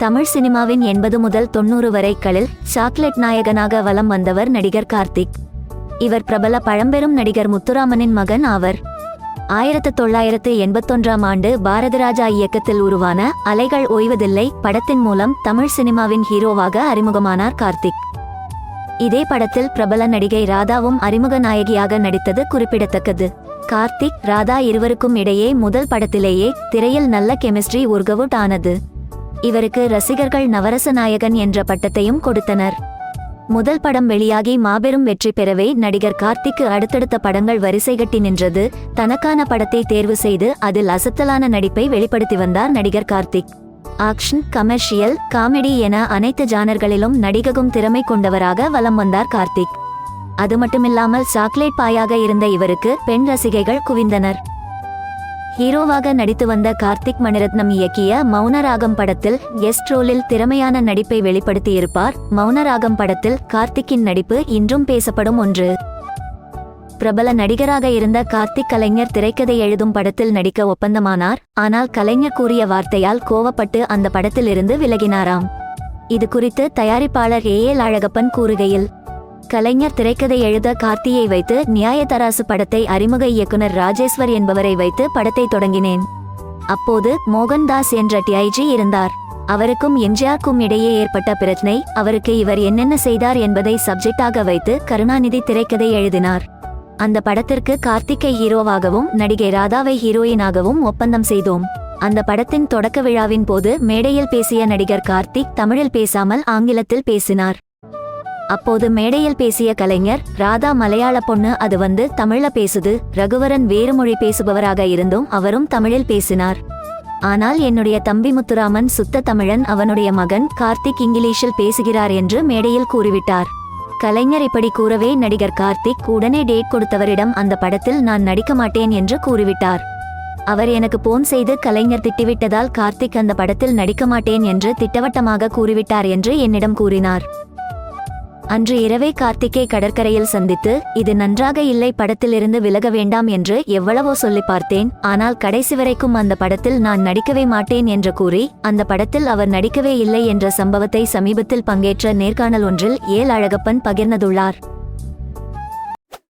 தமிழ் சினிமாவின் எண்பது முதல் தொண்ணூறு வரைகளில் சாக்லேட் நாயகனாக வலம் வந்தவர் நடிகர் கார்த்திக். இவர் பிரபல பழம்பெரும் நடிகர் முத்துராமனின் மகன் ஆவர். ஆயிரத்து தொள்ளாயிரத்து எண்பத்தொன்றாம் ஆண்டு பாரதராஜா இயக்கத்தில் உருவான அலைகள் ஓய்வதில்லை படத்தின் மூலம் தமிழ் சினிமாவின் ஹீரோவாக அறிமுகமானார் கார்த்திக். இதே படத்தில் பிரபல நடிகை ராதாவும் அறிமுக நாயகியாக நடித்தது குறிப்பிடத்தக்கது. கார்த்திக் ராதா இருவருக்கும் இடையே முதல் படத்திலேயே திரையில் நல்ல கெமிஸ்ட்ரி ஒர்கவுட் ஆனது. இவருக்கு ரசிகர்கள் நவரச நாயகன் என்ற பட்டத்தையும் கொடுத்தனர். முதல் படம் வெளியாகி மாபெரும் வெற்றி பெறவே நடிகர் கார்த்திக்கு அடுத்தடுத்த படங்கள் வரிசை கட்டி நின்றது. தனக்கான படத்தை தேர்வு செய்து அதில் அசத்தலான நடிப்பை வெளிப்படுத்தி வந்தார் நடிகர் கார்த்திக். ஆக்ஷன் கமர்ஷியல் காமெடி என அனைத்து ஜானர்களிலும் நடிககும் திறமை கொண்டவராக வலம் வந்தார் கார்த்திக். அது மட்டுமில்லாமல் சாக்லேட் பாயாக இருந்த இவருக்கு பெண் ரசிகைகள் குவிந்தனர். ஹீரோவாக நடித்து வந்த கார்த்திக் மணிரத்னம் இயக்கிய மௌனராகம் படத்தில் கெஸ்ட் ரோலில் திறமையான நடிப்பை வெளிப்படுத்தியிருப்பார். மௌனராகம் படத்தில் கார்த்திக்கின் நடிப்பு இன்றும் பேசப்படும் ஒன்று. பிரபல நடிகராக இருந்த கார்த்திக் கலைஞர் திரைக்கதை எழுதும் படத்தில் நடிக்க ஒப்பந்தமானார். ஆனால் கலைஞர் கூறிய வார்த்தையால் கோவப்பட்டு அந்த படத்திலிருந்து விலகினாராம். இது குறித்து தயாரிப்பாளர் ஏ எல் அழகப்பன் கூறுகையில் கலைஞர் திரைக்கதை எழுத கார்த்தியை வைத்து நியாயதராசு படத்தை அறிமுக இயக்குனர் ராஜேஸ்வர் என்பவரை வைத்து படத்தை தொடங்கினேன். அப்போது மோகன்தாஸ் என்ற டிஐஜி இருந்தார். அவருக்கும் எம்ஜிஆருக்கும் இடையே ஏற்பட்ட பிரச்சனை அவருக்கு இவர் என்னென்ன செய்தார் என்பதை சப்ஜெக்டாக வைத்து கருணாநிதி திரைக்கதை எழுதினார். அந்த படத்திற்கு கார்த்திகை ஹீரோவாகவும் நடிகை ராதாவை ஹீரோயினாகவும் ஒப்பந்தம் செய்தோம். அந்த படத்தின் தொடக்க விழாவின் போது மேடையில் பேசிய நடிகர் கார்த்திக் தமிழில் பேசாமல் ஆங்கிலத்தில் பேசினார். அப்போது மேடையில் பேசிய கலைஞர் ராதா மலையாள பொண்ணு அது வந்து தமிழ்ல பேசுது. ரகுவரன் வேறு மொழி பேசுபவராக இருந்தும் அவரும் தமிழில் பேசினார். ஆனால் என்னுடைய தம்பி முத்துராமன் சுத்த தமிழன் அவனுடைய மகன் கார்த்திக் இங்கிலீஷில் பேசுகிறார் என்று மேடையில் கூறிவிட்டார். கலைஞர் இப்படி கூறவே நடிகர் கார்த்திக் உடனே டேட் கொடுத்தவரிடம் அந்த படத்தில் நான் நடிக்க மாட்டேன் என்று கூறிவிட்டார். அவர் எனக்கு போன் செய்து கலைஞர் திட்டிவிட்டதால் கார்த்திக் அந்த படத்தில் நடிக்க மாட்டேன் என்று திட்டவட்டமாக கூறிவிட்டார் என்று என்னிடம் கூறினார். அன்று இரவே கார்த்திகை கடற்கரையில் சந்தித்து இது நன்றாக இல்லை படத்திலிருந்து விலக வேண்டாம் என்று எவ்வளவோ சொல்லி பார்த்தேன். ஆனால் கடைசி வரைக்கும் அந்த படத்தில் நான் நடிக்கவே மாட்டேன் என்று கூறி அந்த படத்தில் அவர் நடிக்கவே இல்லை என்ற சம்பவத்தை சமீபத்தில் பங்கேற்ற நேர்காணல் ஒன்றில் ஏல் அழகப்பன் பகிர்ந்துள்ளார்